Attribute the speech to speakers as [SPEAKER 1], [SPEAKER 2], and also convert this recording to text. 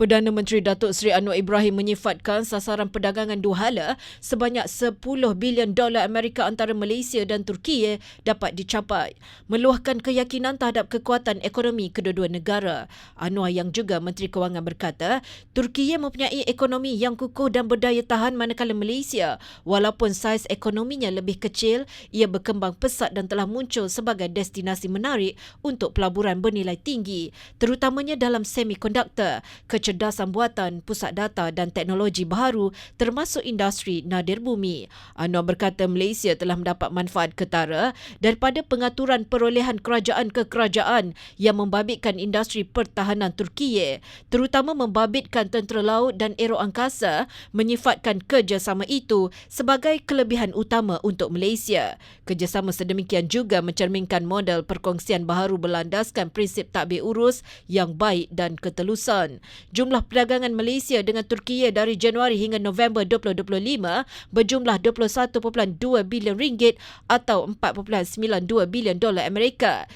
[SPEAKER 1] Perdana Menteri Datuk Seri Anwar Ibrahim menyifatkan sasaran perdagangan dua hala sebanyak 10 bilion dolar Amerika antara Malaysia dan Turkiye dapat dicapai, meluahkan keyakinan terhadap kekuatan ekonomi kedua-dua negara. Anwar yang juga Menteri Kewangan berkata, Turkiye mempunyai ekonomi yang kukuh dan berdaya tahan manakala Malaysia, walaupun saiz ekonominya lebih kecil, ia berkembang pesat dan telah muncul sebagai destinasi menarik untuk pelaburan bernilai tinggi, terutamanya dalam semikonduktor, kecerdasan buatan, pusat data dan teknologi baharu termasuk industri nadir bumi. Anwar berkata Malaysia telah mendapat manfaat ketara daripada pengaturan perolehan kerajaan ke kerajaan yang membabitkan industri pertahanan Turkiye, terutama membabitkan tentera laut dan aero angkasa menyifatkan kerjasama itu sebagai kelebihan utama untuk Malaysia. Kerjasama sedemikian juga mencerminkan model perkongsian baharu berlandaskan prinsip takbir urus yang baik dan ketelusan jumlah perdagangan Malaysia dengan Turkiye dari Januari hingga November 2025 berjumlah 21.2 bilion ringgit atau 4.92 bilion dolar Amerika.